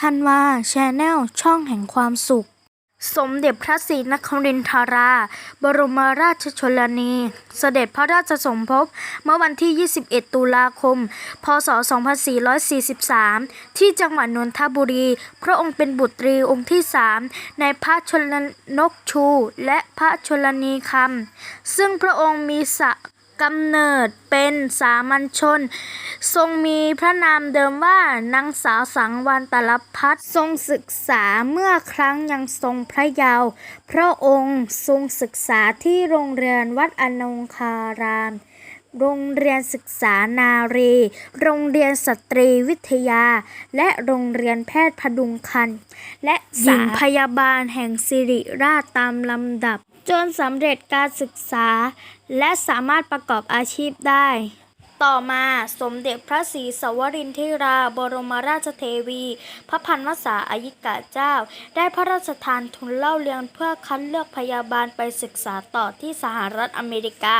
ธันวาชนแนลช่องแห่งความสุข สมเด็จพระศรีนครินทรา บรมราชชนนี เสด็จพระราชสมภพเมื่อวันที่ 21 ตุลาคม พศ 2443 ที่จังหวัดนนทบุรี พระองค์เป็นบุตรีองค์ที่สามในพระชนนกชู และพระชนนีคำซึ่งพระองค์มีสะ กำเนิดเป็นสามัญชน ทรงมีพระนามเดิมว่านางสาวสังวรตลพัฒทรงศึกษาเมื่อครั้งยังทรงพระเยาว์พระองค์ทรงศึกษาที่โรงเรียนวัดอนงคาราม โรงเรียนศึกษานารี โรงเรียนสตรีวิทยา และโรงเรียนแพทย์พดุงคัน และหญิงพยาบาลแห่งสิริราชตามลำดับ จนสำเร็จการศึกษา และสามารถประกอบอาชีพได้ ต่อมาสมเด็จพระศรีสวรินทิราบรมราชเทวี พระพันวษาอายิกาเจ้า ได้พระราชทานทุนเล่าเรียนเพื่อคัดเลือกพยาบาลไปศึกษาต่อที่สหรัฐอเมริกา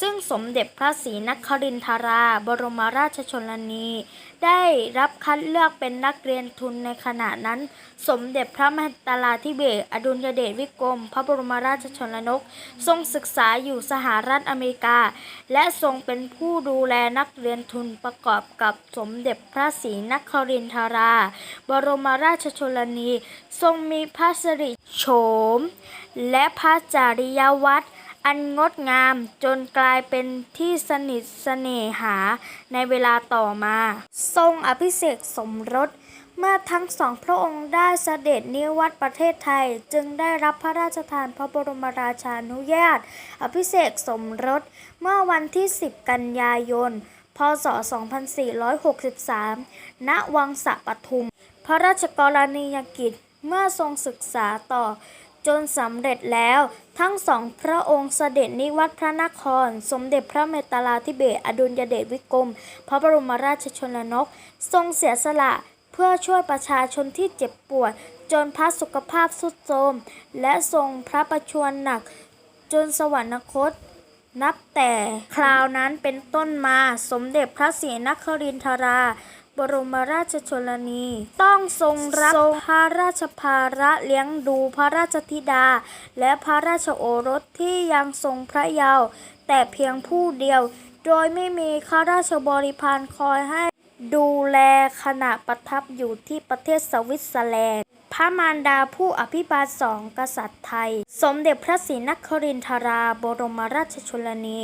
ซึ่งสมเด็จพระศรีนครินทราบรมราชชนนี ได้รับคัดเลือกเป็นนักเรียนทุนในขณะนั้น สมเด็จพระมหิตลาธิเบศรอดุลยเดชวิกรม พระบรมราชชนก ทรงศึกษาอยู่สหรัฐอเมริกา และทรงเป็นผู้ดูแลนักเรียนทุนประกอบกับสมเด็จพระศรีนครินทรา บรมราชชนนี ทรงมีพระสิริโฉม และพระจริยวัตร อันงดงามจนกลายเป็นที่สนิทเสน่หาในเวลาต่อมา ทรงอภิเษกสมรส เมื่อทั้งสองพระองค์ได้เสด็จนิวัตประเทศไทย จึงได้รับพระราชทานพระบรมราชานุญาต อภิเษกสมรส เมื่อวันที่ 10 กันยายน พศ 2463 ณ วังสะปทุม พระราชกรณียกิจเมื่อทรงศึกษาต่อ จนสำเร็จแล้ว ทั้งสองพระองค์เสด็จนิวัตพระนคร สมเด็จพระเมตตาลาธิเบศอดุลยเดชวิกรม พระบรมราชชนก ทรงเสียสละเพื่อช่วยประชาชนที่เจ็บป่วยจนพระสุขภาพทรุดโทรมและทรงพระประชวรหนัก จนสวรรคต นับแต่คราวนั้นเป็นต้นมาสมเด็จพระศรีนครินทรา บรมราชชนนี ต้องทรงรับพระราชภาระเลี้ยงดูพระราชธิดา และพระราชโอรสที่ยังทรงพระเยาว์แต่เพียงผู้เดียว โดยไม่มีข้าราชบริพารคอยให้ดูแลขณะประทับอยู่ที่ประเทศสวิตเซอร์แลนด์ พระมารดาผู้อภิบาลสองกษัตริย์ไทย สมเด็จพระศรีนครินทราบรมราชชนนี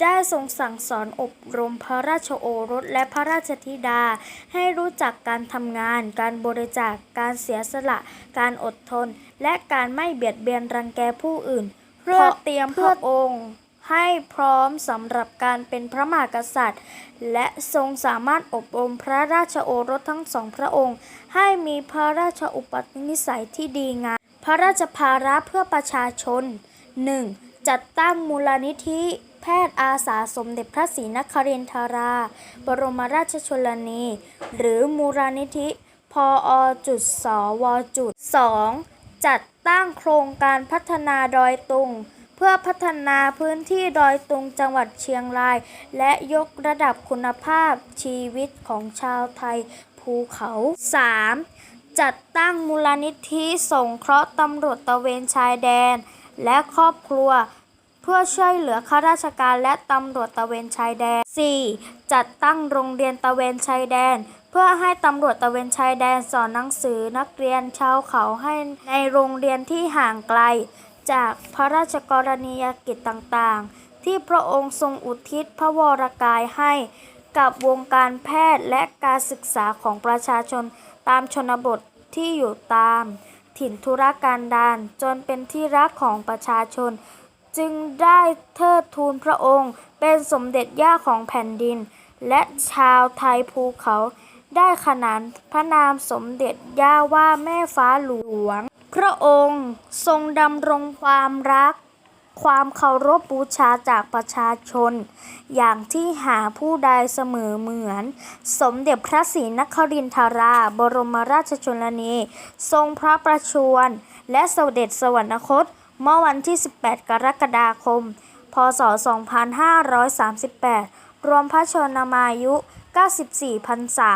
ได้ทรงสั่งสอนอบรมพระราชโอรสและพระราชธิดา ให้รู้จักการทำงาน การบริจาค การเสียสละ การอดทน และการไม่เบียดเบียนรังแกผู้อื่น เพื่อเตรียมพระองค์ ให้พร้อมสำหรับการเป็นพระมหากษัตริย์ และทรงสามารถอบรมพระราชโอรสทั้งสองพระองค์ ให้มีพระราชอุปนิสัยที่ดีงามพระราชภาระเพื่อประชาชน 1. จัดตั้งมูลนิธิ แพทย์อาสาสมเด็จพระศรีนครินทรา บรมราชชนนี หรือมูลนิธิ พอจุดสวจุด 2. จัดตั้งโครงการพัฒนาดอยตุง เพื่อพัฒนาพื้นที่ดอยตุงจังหวัดเชียงราย และยกระดับคุณภาพชีวิตของชาวไทยภูเขา 3. จัดตั้งมูลนิธิสงเคราะห์ตำรวจตะเวนชายแดน และครอบครัว เพื่อช่วยเหลือข้าราชการและตำรวจตะเวนชายแดน 4. จัดตั้งโรงเรียนตะเวนชายแดน เพื่อให้ตำรวจตะเวนชายแดนสอนหนังสือนักเรียนชาวเขาให้ในโรงเรียนที่ห่างไกล จากพระราชกรณียกิจต่างๆ ที่พระองค์ทรงอุทิศพระวรกายให้กับวงการแพทย์และการศึกษาของประชาชนตามชนบทที่อยู่ตาม ถิ่นธุรกันดารจนเป็นที่รักของประชาชน จึงได้เทิดทูนพระองค์ เป็นสมเด็จย่าของแผ่นดิน และชาวไทยภูเขา ได้ขนานพระนามสมเด็จย่าว่าแม่ฟ้าหลวง พระองค์ทรงดำรงความรัก ความเคารพบูชาจากประชาชน อย่างที่หาผู้ใดเสมอเหมือน สมเด็จพระศรีนครินทรา บรมราชชนนี ทรงพระประชวร และเสด็จสวรรคต เมื่อวันที่ 18 กรกฎาคม พศ 2538 รวมพระชนมายุ 94 พรรษา